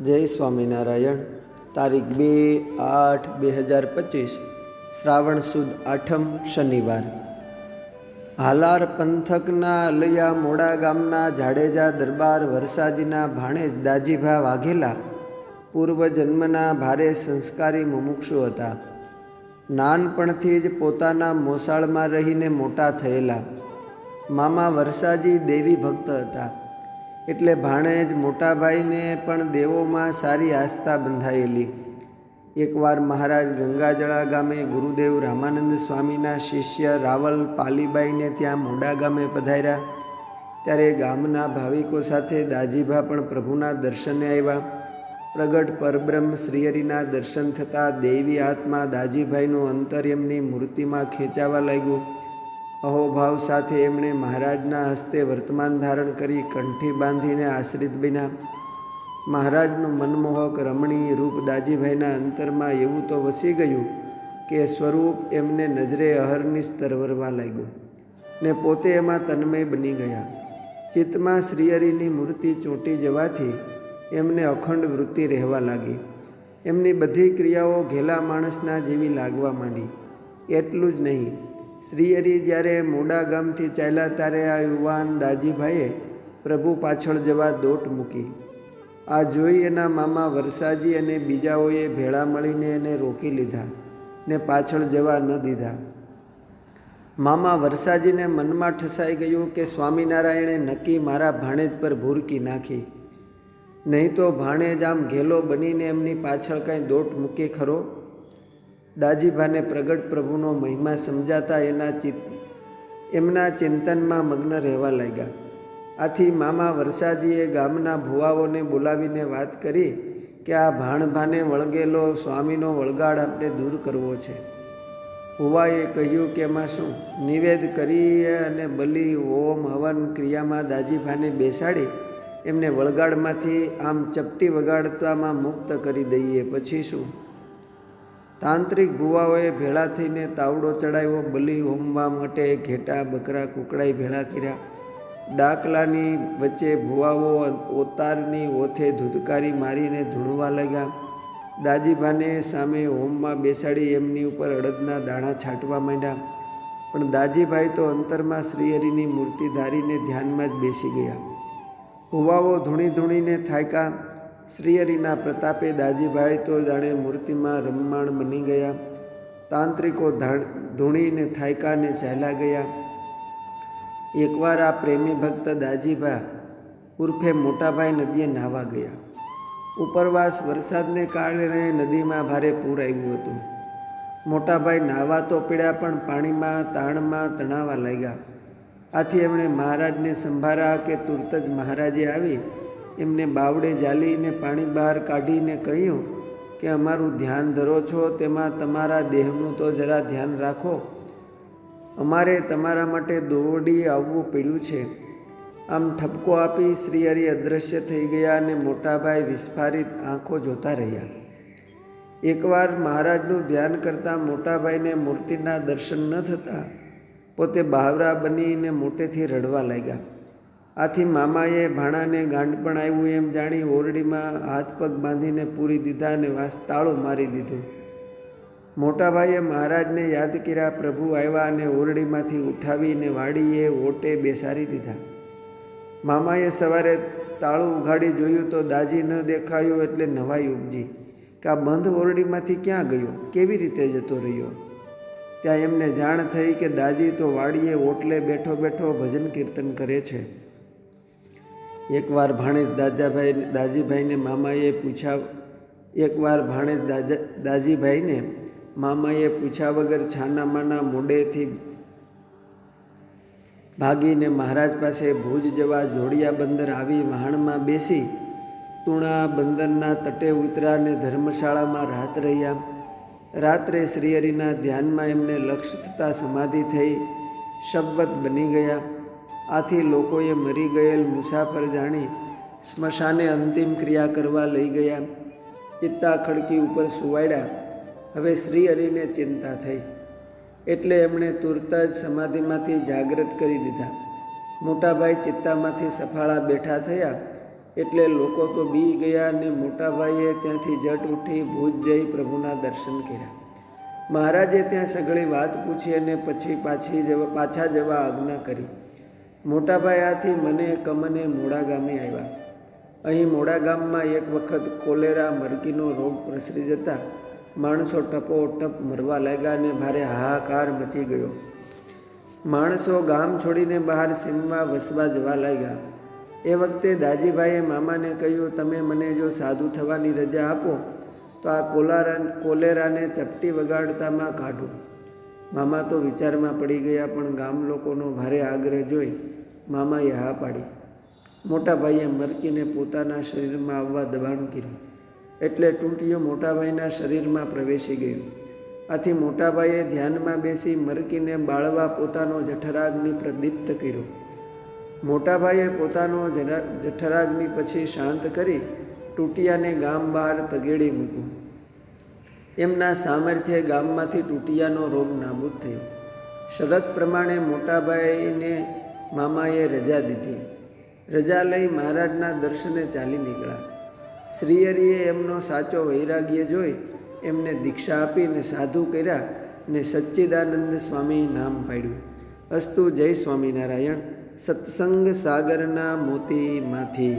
જય સ્વામિનારાયણ. તારીખ બે આઠ બે હજાર પચીસ, શ્રાવણ સુદ આઠમ શનિવાર. હાલાર પંથકના અલૈયા મોડા ગામના જાડેજા દરબાર વરસાજીના ભાણેજ દાજીભા વાઘેલા પૂર્વજન્મના ભારે સંસ્કારી મુમુક્ષુ હતા. નાનપણથી જ પોતાના મોસાળમાં રહીને મોટા થયેલા. મામા વરસાજી દેવી ભક્ત હતા. એટલે ભાણેજ મોટાભાઈને પણ દેવોમાં સારી આસ્થા બંધાયેલી. એકવાર મહારાજ ગંગાજળા ગામે ગુરુદેવ રામાનંદ સ્વામીના શિષ્ય રાવલ પાલીબાઈને ત્યાં મોડા ગામે પધાર્યા. ત્યારે ગામના ભાવિકો સાથે દાજીભા પણ પ્રભુના દર્શને આવ્યા. પ્રગટ પરબ્રહ્મ શ્રીહરિના દર્શન થતાં દેવી આત્મા દાજીભાઈનું અંતર એમની મૂર્તિમાં ખેંચાવા લાગ્યું. અહોભાવ સાથે એમણે મહારાજના હસ્તે વર્તમાન ધારણ કરી કંઠી બાંધીને આશ્રિત બન્યા. મહારાજનું મનમોહક રમણીય રૂપ દાજીભાઈના અંતરમાં એવું તો વસી ગયું કે સ્વરૂપ એમને નજરે અહરની તરવરવા લાગ્યું ને પોતે એમાં તન્મય બની ગયા. ચિત્તમાં શ્રીહરિની મૂર્તિ ચોંટી જવાથી એમને અખંડ વૃત્તિ રહેવા લાગી. એમની બધી ક્રિયાઓ ઘેલા માણસના જેવી લાગવા માંડી. એટલું જ નહીં શ્રીહરિ જ્યારે મોડા ગામથી ચાલ્યા ત્યારે આ યુવાન દાજીભાઈએ પ્રભુ પાછળ જવા દોટ મૂકી. આ જોઈ એના મામા વરસાજી અને બીજાઓએ ભેળા મળીને એને રોકી લીધા ને પાછળ જવા ન દીધા. મામા વરસાજીને મનમાં ઠસાઈ ગયું કે સ્વામિનારાયણે નક્કી મારા ભાણેજ પર ભૂરકી નાખી. નહીં તો ભાણેજ આમ ઘેલો બનીને એમની પાછળ કાંઈ દોટ મૂકી ખરો? દાજીભાને પ્રગટ પ્રભુનો મહિમા સમજાતા એના ચિત એમના ચિંતનમાં મગ્ન રહેવા લાગ્યા. આથી મામા વરસાજીએ ગામના ભુવાઓને બોલાવીને વાત કરી કે આ ભાણભાને વળગેલો સ્વામીનો વળગાડ આપણે દૂર કરવો છે. ભુવાએ કહ્યું કે એમાં શું? નિવેદ કરી અને બલિ, ઓમ, હવન ક્રિયામાં દાજીભાને બેસાડી એમને વળગાડમાંથી આમ ચપટી વગાડતામાં મુક્ત કરી દઈએ. પછી શું? તાંત્રિક ભુવાઓએ ભેળા થઈને તાવડો ચડાવ્યો, બલિ હોમવા માટે ઘેટા, બકરા, કુકડાઈ ભેળા કર્યા. ડાકલાની વચ્ચે ભુવાઓ ઓતારની ઓથે ધૂધકારી મારીને ધૂણવા લાગ્યા. દાજીભાને સામે હોમમાં બેસાડી એમની ઉપર અડદના દાણા છાંટવા માંડ્યા. પણ દાજીભાઈ તો અંતરમાં શ્રીહરિની મૂર્તિ ધારીને ધ્યાનમાં જ બેસી ગયા. ભુવાઓ ધૂણી ધૂણીને થાયકા શ્રીહરિના પ્રતાપે દાજીભાઈ તો જાણે મૂર્તિમાં રમમાણ બની ગયા. તાંત્રિકો ધૂણીને થાયકાને ચાલ્યા ગયા. એકવાર આ પ્રેમી ભક્ત દાજીભા ઉર્ફે મોટાભાઈ નદીએ નાહવા ગયા. ઉપરવાસ વરસાદને કારણે નદીમાં ભારે પૂર આવ્યું હતું. મોટાભાઈ નાહવા તો પીડ્યા પણ પાણીમાં, તાણમાં તણાવા લાગ્યા. આથી એમણે મહારાજને સંભારા કે તુરત જ મહારાજે આવી એમને બાવડે જાલીને પાણી બહાર કાઢીને કહ્યું કે, અમારું ધ્યાન ધરો છો, તેમાં તમારા દેહનું તો જરા ધ્યાન રાખો. અમારે તમારા માટે દોડી આવવું પડ્યું છે. આમ ઠપકો આપી શ્રીહરિ અદૃશ્ય થઈ ગયા અને મોટાભાઈ વિસ્ફારિત આંખો જોતા રહ્યા. એકવાર મહારાજનું ધ્યાન કરતાં મોટાભાઈને મૂર્તિના દર્શન ન થતાં પોતે બાવરા બનીને મોટેથી રડવા લાગ્યા. આથી મામાએ ભાણાને ગાંડપણ આવ્યું એમ જાણી ઓરડીમાં હાથ પગ બાંધીને પૂરી દીધા અને વાસ તાળો મારી દીધું. મોટાભાઈએ મહારાજને યાદ કર્યા પ્રભુ આવ્યા અને ઓરડીમાંથી ઉઠાવીને વાડીએ ઓટે બેસાડી દીધા. મામાએ સવારે તાળું ઉઘાડી જોયું તો દાજી ન દેખાયું એટલે નવાઈ ઉપજી કે આ બંધ ઓરડીમાંથી ક્યાં ગયો? કેવી રીતે જતો રહ્યો? ત્યાં એમને જાણ થઈ કે દાજી તો વાડીએ ઓટલે બેઠો બેઠો ભજન કીર્તન કરે છે. એકવાર ભાણેજ દાદાભાઈ દાજીભાઈને મામાએ પૂછ્યા એકવાર ભાણેજ દાજા દાજીભાઈને મામાએ પૂછ્યા વગર છાનામાના મોડેથી ભાગીને મહારાજ પાસે ભુજ જવા જોડિયા બંદર આવી વહાણમાં બેસી તુણા બંદરના તટે ઉતરાને ધર્મશાળામાં રાત રહ્યા. રાત્રે શ્રીહરિના ધ્યાનમાં એમને લક્ષ્ય થતાં સમાધિ થઈ. શબ્દ બની ગયા. આથી લોકોએ મરી ગયેલ મુસાફર જાણી સ્મશાને અંતિમ ક્રિયા કરવા લઈ ગયા. ચિત્તા ખડકી ઉપર સુવાડ્યા. હવે શ્રી હરિને ચિંતા થઈ. એટલે એમણે તુરત જ સમાધિમાંથી જાગૃત કરી દીધા. મોટાભાઈ ચિત્તામાંથી સફાળા બેઠા થયા. એટલે લોકો તો બી ગયા અને મોટાભાઈએ ત્યાંથી જટ ઉઠી ભૂજ જઈ પ્રભુના દર્શન કર્યા. મહારાજે ત્યાં સઘળી વાત પૂછી અને પછી પાછી જવા પાછા જવા આજ્ઞા કરી. મોટાભાઈ આથી મને કમને મોડા ગામે આવ્યા. અહીં મોડા ગામમાં એક વખત કોલેરા મરકીનો રોગ પ્રસરી જતા માણસો ટપો ટપ મરવા લાગ્યા અને ભારે હાહાકાર મચી ગયો. માણસો ગામ છોડીને બહાર સીમમાં વસવા જવા લાગ્યા. એ વખતે દાજીભાઈએ મામાને કહ્યું, તમે મને જો સાધુ થવાની રજા આપો, તો આ કોલારા, કોલેરાને ચપટી વગાડતામાં કાઢું. મામા તો વિચારમાં પડી ગયા, પણ ગામ લોકોનો ભારે આગ્રહ જોઈ મામાએ હા પાડી. મોટા ભાઈએ મરકીને પોતાના શરીરમાં આવવા દબાણ કર્યું. એટલે ટૂંટીઓ મોટાભાઈના શરીરમાં પ્રવેશી ગયું. આથી મોટાભાઈએ ધ્યાનમાં બેસી મરકીને બાળવા પોતાનો જઠરાગ્નિ પ્રદીપ્ત કર્યો. મોટાભાઈએ પોતાનો જઠરાગ્નિ પછી શાંત કરી ટૂટિયાને ગામ બહાર તગેડી મૂક્યું. એમના સામર્થ્ય ગામમાંથી ટૂટિયાનો રોગ નાબૂદ થયો. શરત પ્રમાણે મોટાભાઈને મામાએ રજા દીધી. રજા લઈ મહારાજના દર્શને ચાલી નીકળ્યા. શ્રીહરિએ એમનો સાચો વૈરાગ્ય જોઈ એમને દીક્ષા આપીને સાધુ કર્યા ને સચ્ચિદાનંદ સ્વામી નામ પાડ્યું. અસ્તુ જય સ્વામિનારાયણ. સત્સંગ સાગરના મોતીમાંથી.